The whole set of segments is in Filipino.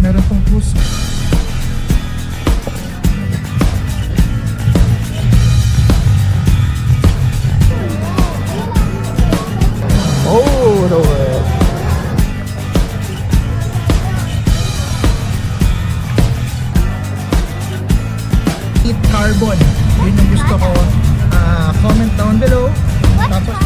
Meron tong cruise. Oh, no way. Eat carbon. Yun yung gusto ko. Ah, comment down below. Tapos,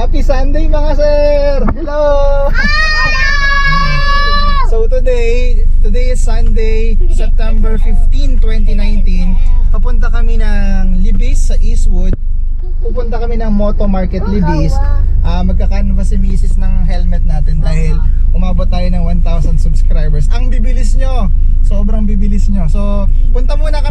Happy Sunday mga sir! Hello! So today, today is Sunday, September 15, 2019. Papunta kami ng Libis sa Eastwood. Pupunta kami ng Moto Market Libis. Ah, magka-canvas si Mrs. ng helmet natin dahil umabot tayo ng 1,000 subscribers. Ang bibilis nyo! Sobrang bibilis nyo. So, punta muna kami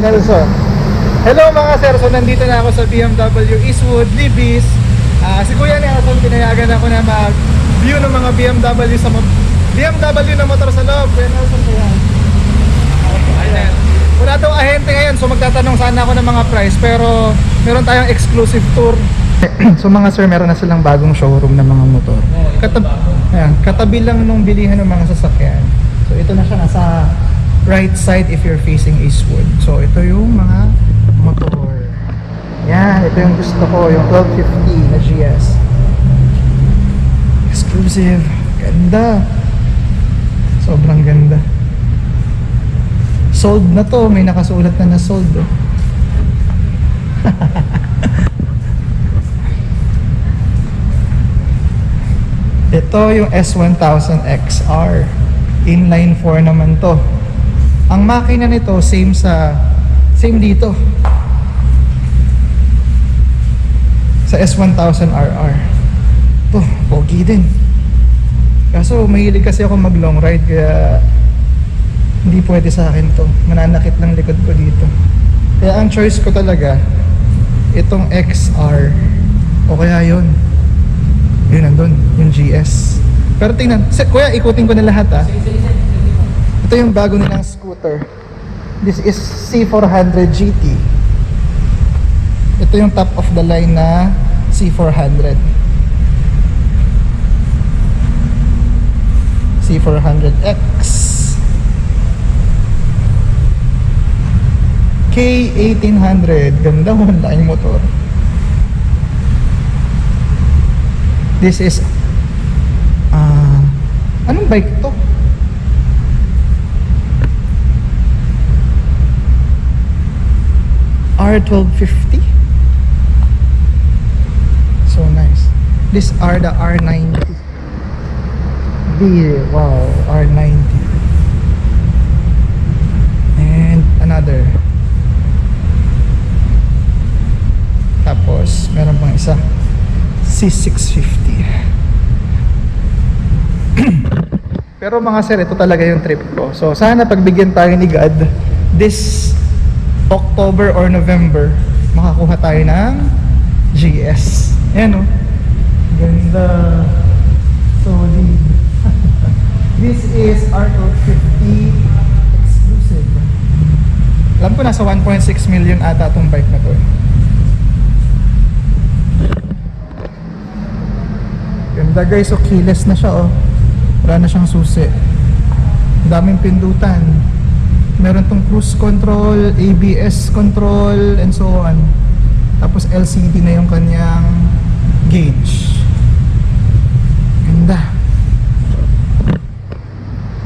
Nelson. Hello mga sir, so nandito na ako sa BMW Eastwood Libis. Ah, si Kuya Nelson, pinayagan ako na mag-view ng mga BMW sa BMW na motor sa loob. Kuya Nelson, kuya. Ayan. Wala daw ahente ngayon, so magtatanong sana ako ng mga price. Pero meron tayong exclusive tour. so mga sir, meron na silang bagong showroom ng mga motor. Katab ayan, katabi lang nung bilihan ng mga sasakyan. So ito na siya nasa right side if you're facing Eastwood. So ito yung mga motor. Yan, ito yung gusto ko, yung 1250 na GS. Exclusive. Ganda. Sobrang ganda. Sold na to. May nakasulat na na sold. Oh. Ito yung S1000 XR. Inline 4 naman to. Ang makina nito same sa same dito. Sa S1000 RR. To, pogi din. Kaso mahilig kasi ako mag long ride kaya hindi pwede sa akin to. Mananakit ng likod ko dito. Kaya ang choice ko talaga itong XR o kaya yun. Yun nandun, yung GS. Pero tingnan, kuya ikutin ko na lahat ah. Ito yung bago nilang scooter. This is C400 GT. Ito yung top of the line na C400. C400X. K1800. Ganda mo, laking motor. This is ah anong bike to? R1250 So nice. These are the R90 The wow R90 And another. Tapos meron pang isa. C650 Pero mga sir, ito talaga yung trip ko. So sana pagbigyan tayo ni God this October or November, makakuha tayo ng GS. Ayan o. Ganda. Solid. this is R250 exclusive. Alam ko nasa 1.6 million ata itong bike na to. Ganda guys, so keyless na siya oh. Wala na siyang susi. Ang daming pindutan. Meron tong cruise control, ABS control, and so on. Tapos LCD na yung kanyang gauge. Ganda.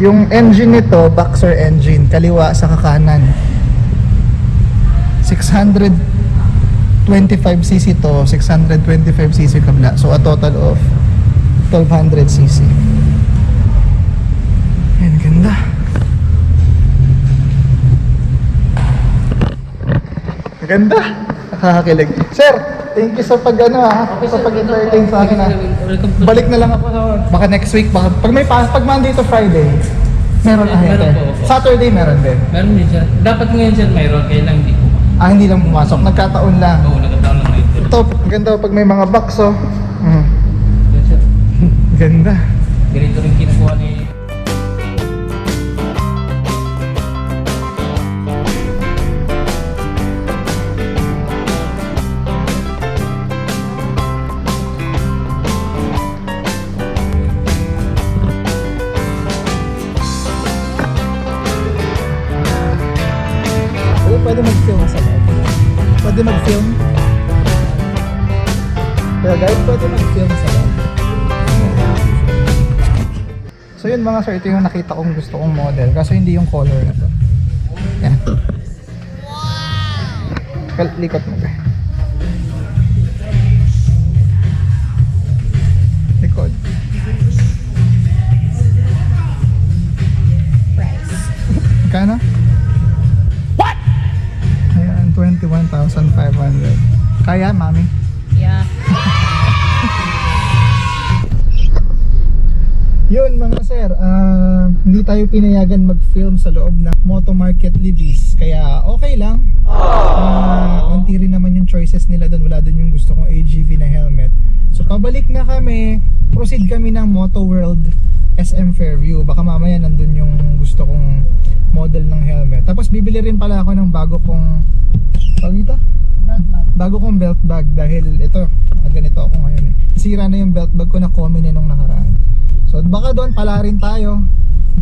Yung engine nito, boxer engine, kaliwa sa kakanan. 625cc to, 625cc kabla. So a total of 1200cc. Ayan, ganda. Ganda. Nakakakilig. Sir, thank you sa pag ano ha, sa pag-entertain sa akin ha. Welcome to Balik na lang ako sa baka next week baka pag may pas pag Monday to Friday meron ah Meron po. Saturday meron din. Meron din siya. Dapat ngayon siya mayroon, kaya lang hindi ko. Ah hindi lang pumasok, nagkataon lang. Oo, nagkataon lang ngayon. Ito, ganda pag may mga box oh. Mm, ganda. Ganito rin kinukuha ni... Kaya guys, pwede mag-film sa. So yun mga sir, ito yung nakita kong gusto kong model. Kaso hindi yung color na to. Yan. Wow! Likot mo ba? Likod. Price. Kano? What? Ayan, 21,500. Kaya, mami? Hindi tayo pinayagan mag-film sa loob ng Moto Market Libis. Kaya okay lang. Ah, unti rin naman yung choices nila doon. Wala doon yung gusto kong AGV na helmet. So pabalik na kami, proceed kami ng Moto World SM Fairview. Baka mamaya nandun yung gusto kong model ng helmet. Tapos bibili rin pala ako ng bago kong Pagita? Not bad. bago kong belt bag dahil ito, ah, ganito ako ngayon eh. Sira na yung belt bag ko na common eh nung nakaraan. So baka doon pala rin tayo.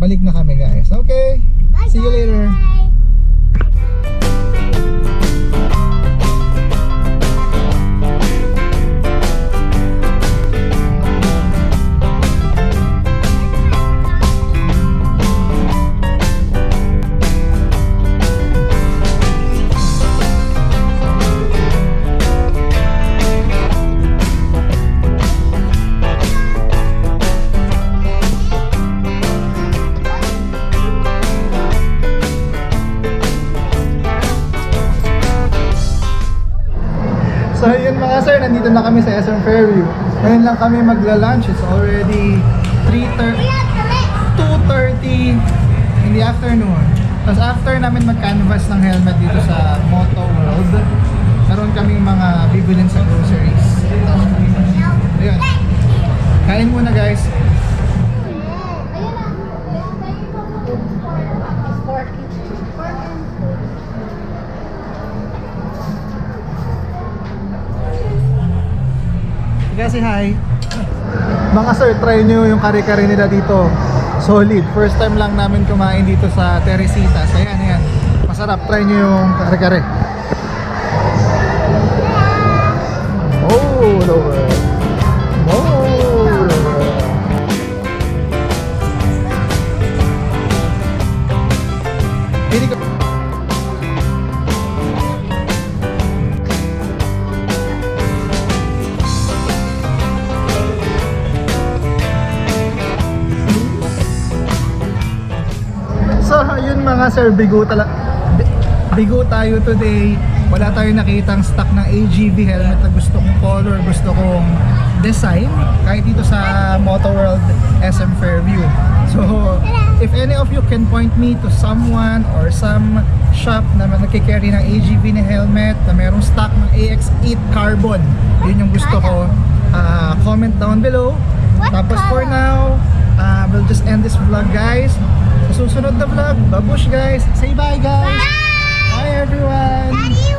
Balik na kami guys. Okay. See you later. So mga sir, nandito na kami sa SM Fairview. Ngayon lang kami magla-lunch. It's already 3.30, 2.30 in the afternoon. Tapos after namin mag-canvas ng helmet dito sa Moto World, meron kaming mga bibilin sa groceries. Ayun. Kain muna guys. Kasi hi. Mga sir, try nyo yung kare-kare nila dito. Solid. First time lang namin kumain dito sa Teresita. So ayan, ayan. Masarap. Try nyo yung kare-kare. Oh, lower. So, yun mga sir, bigo tala bigo tayo today. Wala tayong nakitang stock ng AGV helmet na gusto kong color, gusto kong design. Kahit dito sa Moto World SM Fairview. So, if any of you can point me to someone or some shop na nagkikarry ng AGV na helmet na merong stock ng AX8 Carbon, yun yung gusto ko. Ah, comment down below. Tapos for now, uh, we'll just end this vlog guys. Sa susunod na vlog, babush guys. Say bye guys. Bye, bye everyone. Daddy.